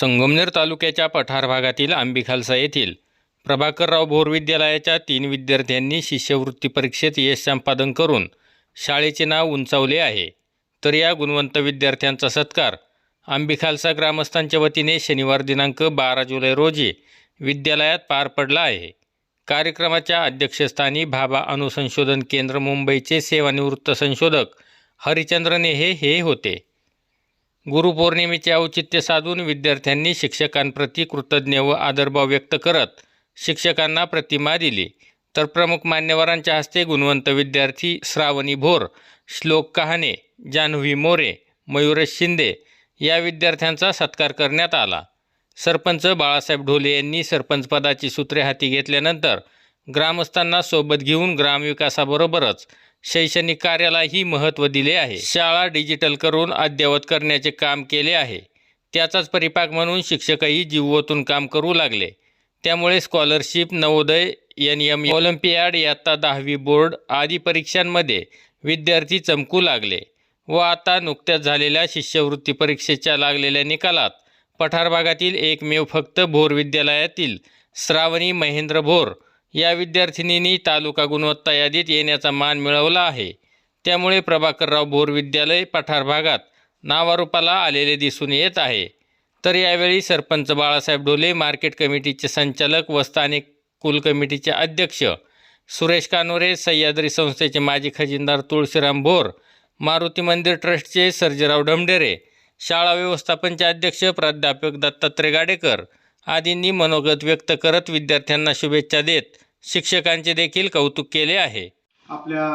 संगमनेर तालुक्याच्या पठार भागातील आंबिखालसा येथील प्रभाकरराव भोर विद्यालयाच्या तीन विद्यार्थ्यांनी शिष्यवृत्ती परीक्षेत यश संपादन करून शाळेचे नाव उंचावले आहे. तर या गुणवंत विद्यार्थ्यांचा सत्कार आंबिखालसा ग्रामस्थांच्या वतीने शनिवार दिनांक बारा जुलै रोजी विद्यालयात पार पडला आहे. कार्यक्रमाच्या अध्यक्षस्थानी भाभा अनुसंशोधन केंद्र मुंबईचे सेवानिवृत्त संशोधक हरिचंद्र नेहे हे होते. गुरुपौर्णिमेचे औचित्य साधून विद्यार्थ्यांनी शिक्षकांप्रती कृतज्ञ व आदरभाव व्यक्त करत शिक्षकांना प्रतिमा दिली. तर प्रमुख मान्यवरांच्या हस्ते गुणवंत विद्यार्थी श्रावणी भोर श्लोक कहाणे जान्हवी मोरे मयुरेश शिंदे या विद्यार्थ्यांचा सत्कार करण्यात आला. सरपंच बाळासाहेब ढोले यांनी सरपंचपदाची सूत्रे हाती घेतल्यानंतर ग्रामस्थांना सोबत घेऊन ग्रामविकासाबरोबरच शैक्षणिक कार्यालाही महत्त्व दिले आहे. शाळा डिजिटल करून अद्ययावत करण्याचे काम केले आहे. त्याचाच परिपाक म्हणून शिक्षकही जीवतून काम करू लागले. त्यामुळे scholarship Navodaya N M olympiad इयत्ता दहावी बोर्ड आदी परीक्षांमध्ये विद्यार्थी चमकू लागले व आता नुकत्याच झालेल्या शिष्यवृत्ती परीक्षेच्या लागलेल्या निकालात पठार भागातील एकमेव फक्त भोर विद्यालयातील श्रावणी महेंद्र भोर या विद्यार्थिनींनी तालुका गुणवत्ता यादीत येण्याचा मान मिळवला आहे. त्यामुळे प्रभाकरराव भोर विद्यालय पठार भागात नावारूपाला आलेले दिसून येत आहे. तर यावेळी सरपंच बाळासाहेब डोले मार्केट कमिटीचे संचालक व स्थानिक कुल कमिटीचे अध्यक्ष सुरेश कानोरे सह्याद्री संस्थेचे माजी खजिनदार तुळशीराम भोर मारुती मंदिर ट्रस्टचे सर्जेराव ढमढेरे शाळा व्यवस्थापनचे अध्यक्ष प्राध्यापक दत्तात्रय गाडेकर आदींनी मनोगत व्यक्त करत विद्यार्थ्यांना शुभेच्छा देत शिक्षकांचे देखील कौतुक केले आहे. आपल्या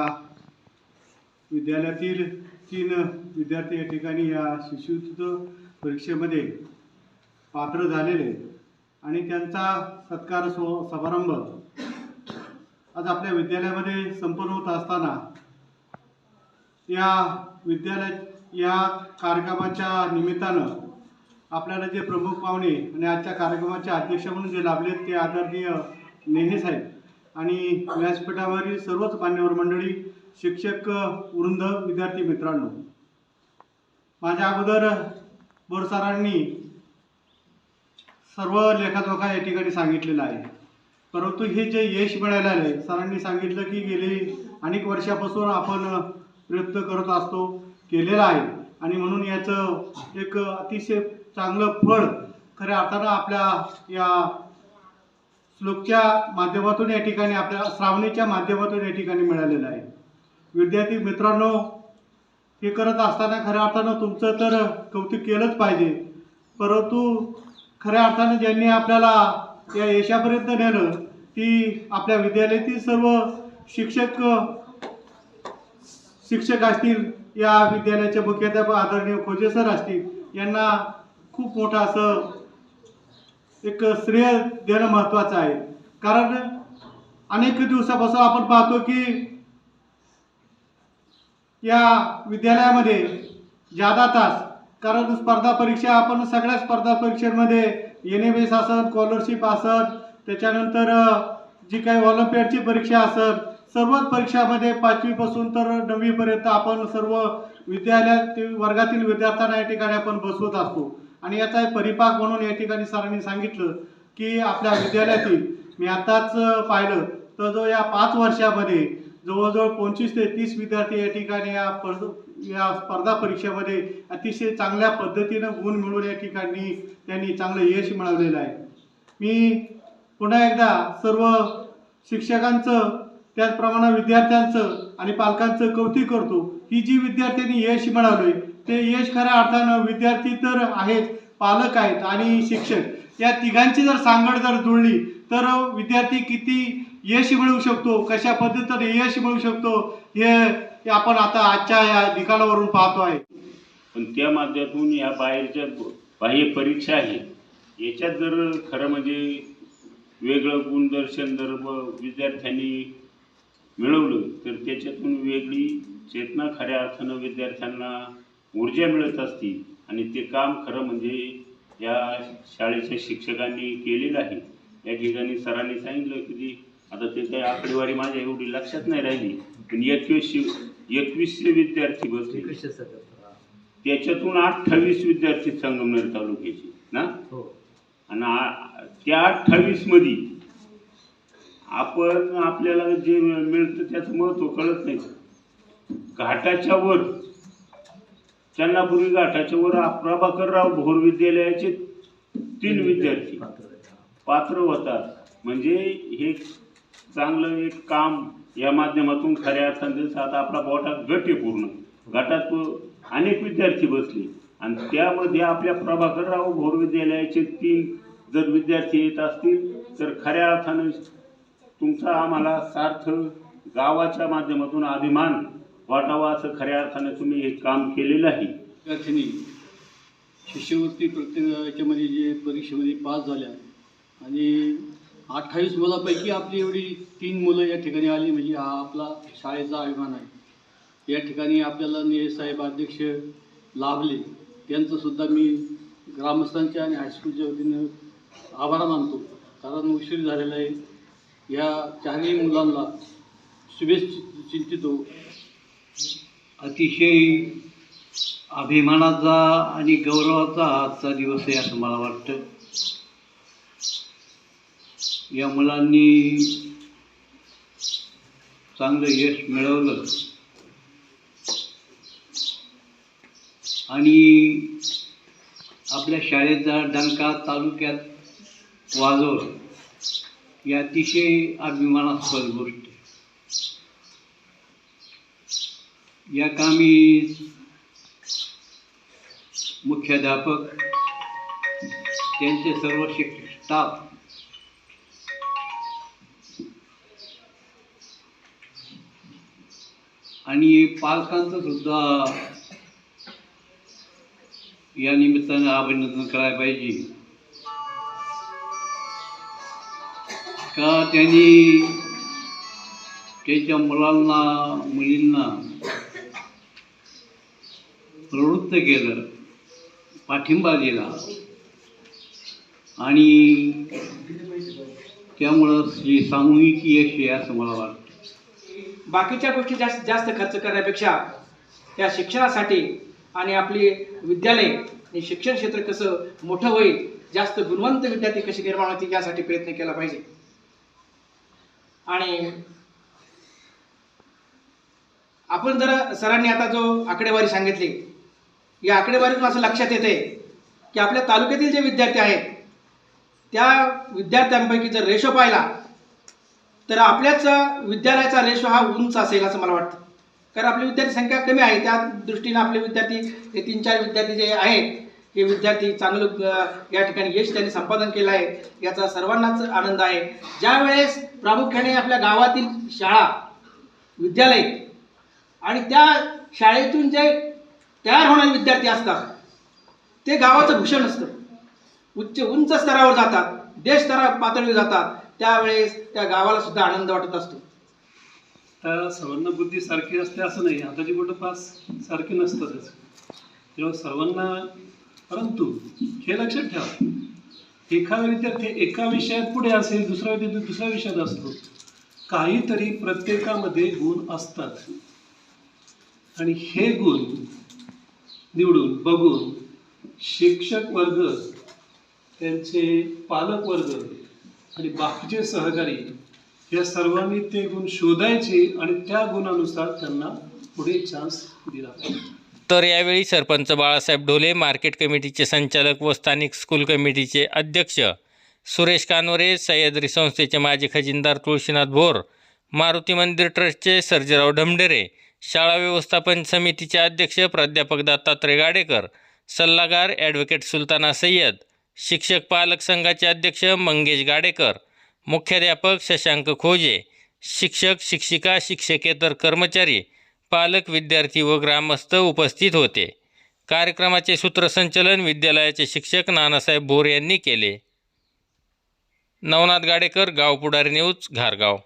विद्यालयातील तीन विद्यार्थी या ठिकाणी या शिष्यवृत्त परीक्षेमध्ये पात्र झालेले आणि त्यांचा सत्कार सो समारंभ आज आपल्या विद्यालयामध्ये संपन्न होत असताना या विद्यालय या कार्यक्रमाच्या निमित्तानं आपल्याला जे प्रमुख पाहुणे आणि आजच्या कार्यक्रमाचे अध्यक्ष म्हणून जे लाभलेत ते आदरणीय नेहे साहेब. आणि व्यासपीठावरील सर्वच मान्यवर मंडळी शिक्षक वृंद विद्यार्थी मित्रांनो. माझ्या अगोदर बोर सरांनी सर्व लेखाजोखा या ठिकाणी सांगितलेला आहे. परंतु हे जे यश मिळालेलं आहे सरांनी सांगितलं की गेली अनेक वर्षापासून आपण प्रयत्न करत असतो केलेला आहे. आणि म्हणून याचं एक अतिशय चांगलं फळ. खऱ्या अर्थानं आपल्या या श्लोकच्या माध्यमातून या ठिकाणी आपल्या श्रावणीच्या माध्यमातून या ठिकाणी मिळालेलं आहे. विद्यार्थी मित्रांनो हे करत असताना खऱ्या अर्थानं तुमचं तर कौतुक केलंच पाहिजे. परंतु खऱ्या अर्थानं ज्यांनी आपल्याला या यशापर्यंत नेलं ती आपल्या विद्यालयातील सर्व शिक्षक शिक्षक असतील या विद्यालयाचे मुख्याध्यापक आदरणीय खोजे सर असतील यांना खूप मोठं असं एक श्रेय देणं महत्त्वाचं आहे. कारण अनेक दिवसापासून आपण पाहतो की या विद्यालयामध्ये जादा तास कारण स्पर्धा परीक्षा आपण सगळ्या स्पर्धा परीक्षांमध्ये एन एम एस असत स्कॉलरशिप असन त्याच्यानंतर जी काही ऑलिम्पियाडची परीक्षा असत सर्वच परीक्षामध्ये पाचवीपासून तर नववीपर्यंत आपण सर्व विद्यालयात वर्गातील विद्यार्थ्यांना या ठिकाणी आपण बसवत असतो. आणि याचा एक परिपाक म्हणून या ठिकाणी सरांनी सांगितलं की आपल्या विद्यालयातील मी आताच पाहिलं तर जो या पाच वर्षामध्ये जवळजवळ पंचवीस ते तीस विद्यार्थी या ठिकाणी या स्पर्ध या स्पर्धा परीक्षेमध्ये अतिशय चांगल्या पद्धतीनं गुण मिळून या ठिकाणी त्यांनी चांगलं यश मिळवलेलं आहे. मी पुन्हा एकदा सर्व शिक्षकांचं त्याचप्रमाणे विद्यार्थ्यांचं आणि पालकांचं कौतुक करतो. ही जी विद्यार्थ्यांनी यश मिळवले ते यश खऱ्या अर्थानं विद्यार्थी तर आहेत पालक आहेत आणि शिक्षक. या तिघांची जर सांगड जर जुळली तर विद्यार्थी किती यश मिळवू शकतो? कशा पद्धतीने यश मिळवू शकतो? हे आपण आता आजच्या या निकालावरून पाहतो आहे. पण त्या माध्यमातून या बाहेरच्या बाह्य परीक्षा आहे याच्यात जर खरं म्हणजे वेगळं गुणदर्शन जर विद्यार्थ्यांनी मिळवलं तर त्याच्यातून वेगळी चेतना खऱ्या अर्थानं विद्यार्थ्यांना ऊर्जा मिळत असती आणि ते काम खरं म्हणजे या शाळेच्या शिक्षकांनी केलेलं आहे. या ठिकाणी सरांनी सांगितलं की आता ते काही आकडेवारी माझ्या एवढी लक्षात नाही राहिली. पण एकवीसशे एकवीसशे विद्यार्थी बसले. त्याच्यातून अठ्ठावीस विद्यार्थी संगमनेर तालुक्याचे ना? त्या अठ्ठावीसमध्ये आपण आपल्याला जे मिळतं त्याचं महत्त्व कळत नाही. घाटाच्या वर चन्नापुरी घाटाच्या वर प्रभाकरराव भोर विद्यालयाचे तीन विद्यार्थी पात्र होतात. म्हणजे हे चांगलं एक काम या माध्यमातून खऱ्या अर्थाने जसं आता आपला बोटात गट आहे पूर्ण. गटात अनेक विद्यार्थी बसले. आणि त्यामध्ये आपल्या प्रभाकरराव भोर विद्यालयाचे तीन जर विद्यार्थी येत असतील तर खऱ्या अर्थानं तुमचा आम्हाला सार्थ गावाच्या माध्यमातून अभिमान वाटावा असं खऱ्या अर्थाने तुम्ही हे काम केलेलं आहे. विद्यार्थिनी शिष्यवृत्ती प्रत्येक याच्यामध्ये जे परीक्षेमध्ये पास झाल्या आणि अठ्ठावीस मुलापैकी आपली एवढी तीन मुलं या ठिकाणी आली म्हणजे हा आपला शाळेचा अभिमान आहे. या ठिकाणी आपल्याला ने साहेब अध्यक्ष लाभले. त्यांचंसुद्धा मी ग्रामस्थांच्या आणि हायस्कूलच्या वतीनं आभार मानतो. कारण उशीर झालेला आहे. या चारही मुलांना शुभेच चिंतितो. अतिशय अभिमानाचा आणि गौरवाचा आजचा दिवस आहे असं मला वाटतं. या मुलांनी चांगलं यश मिळवलं. आणि आपल्या शाळेचा डंका तालुक्यात वाजवलं. ही अतिशय अभिमानास्पद गोष्ट आहे या कामी मुख्याध्यापक त्यांचे सर्व शिक्षक स्टाफ आणि पालकांचं सुद्धा या निमित्तानं अभिनंदन करायला पाहिजे. का त्यांनी त्यांच्या मुलांना मुलींना प्रवृत्त केलं पाठिंबा दिला. आणि त्यामुळं ही सामूहिक यश आहे असं मला वाटतं. बाकीच्या गोष्टी जास्त जास्त खर्च करण्यापेक्षा त्या शिक्षणासाठी आणि आपली विद्यालय आणि शिक्षण क्षेत्र कसं मोठं होईल जास्त गुणवंत विद्यार्थी कसे निर्माण होतील यासाठी प्रयत्न केला पाहिजे. आणि आपण जर सरांनी आता जो आकडेवारी सांगितली या आकडेवारीतून असं लक्षात येते की आपल्या तालुक्यातील जे विद्यार्थी आहेत त्या विद्यार्थ्यांपैकी जर रेशो पाहिला तर आपल्याच विद्यालयाचा रेशो हा उंच असेल असं मला वाटतं. कारण आपली विद्यार्थी संख्या कमी आहे. त्या दृष्टीने आपले विद्यार्थी हे तीन चार विद्यार्थी जे आहेत हे विद्यार्थी चांगलं या ठिकाणी यश त्यांनी संपादन केलं आहे. याचा सर्वांनाच आनंद आहे. ज्यावेळेस प्रामुख्याने आपल्या गावातील शाळा विद्यालय आणि त्या शाळेतून जे तयार होणारे विद्यार्थी असतात. ते गावाचं भूषण असतं. उच्च उंच स्तरावर जातात. देश स्तरा पातळीवर जातात. त्यावेळेस त्या गावाला सुद्धा आनंद वाटत असतो. तर सर्वांना बुद्धी सारखी असते असं नाही. हाताची बोटं पास सारखी नसतातच. तेव्हा सर्वांना परंतु हे लक्षात ठेवा. एखादा विद्यार्थी एका विषयात पुढे असेल दुसरा विद्यार्थी दुसऱ्या विषयात असतो. काहीतरी प्रत्येकामध्ये गुण असतात. आणि हे गुण निवडून बघून शिक्षक वर्ग त्यांचे पालक वर्ग आणि बाकीचे सहकारी या सर्वांनी ते गुण शोधायचे आणि त्या गुणानुसार त्यांना पुढे चान्स दिला पाहिजे. तर यावेळी सरपंच बाळासाहेब ढोले मार्केट कमिटीचे संचालक व स्थानिक स्कूल कमिटीचे अध्यक्ष सुरेश कानोरे सह्याद्री संस्थेचे माजी खजिनदार तुळशीनाथ भोर मारुती मंदिर ट्रस्टचे सर्जेराव ढमढेरे शाळा व्यवस्थापन समितीचे अध्यक्ष प्राध्यापक दत्तात्रय गाडेकर सल्लागार ॲडव्होकेट सुलताना सय्यद शिक्षक पालक संघाचे अध्यक्ष मंगेश गाडेकर मुख्याध्यापक शशांक खोजे शिक्षक शिक्षिका शिक्षकेतर कर्मचारी पालक विद्यार्थी व ग्रामस्थ उपस्थित होते. कार्यक्रमाचे सूत्रसंचलन विद्यालयाचे शिक्षक नानासाहेब भोर यांनी केले. नवनाथ गाडेकर गाव पुढारी न्यूज घारगाव.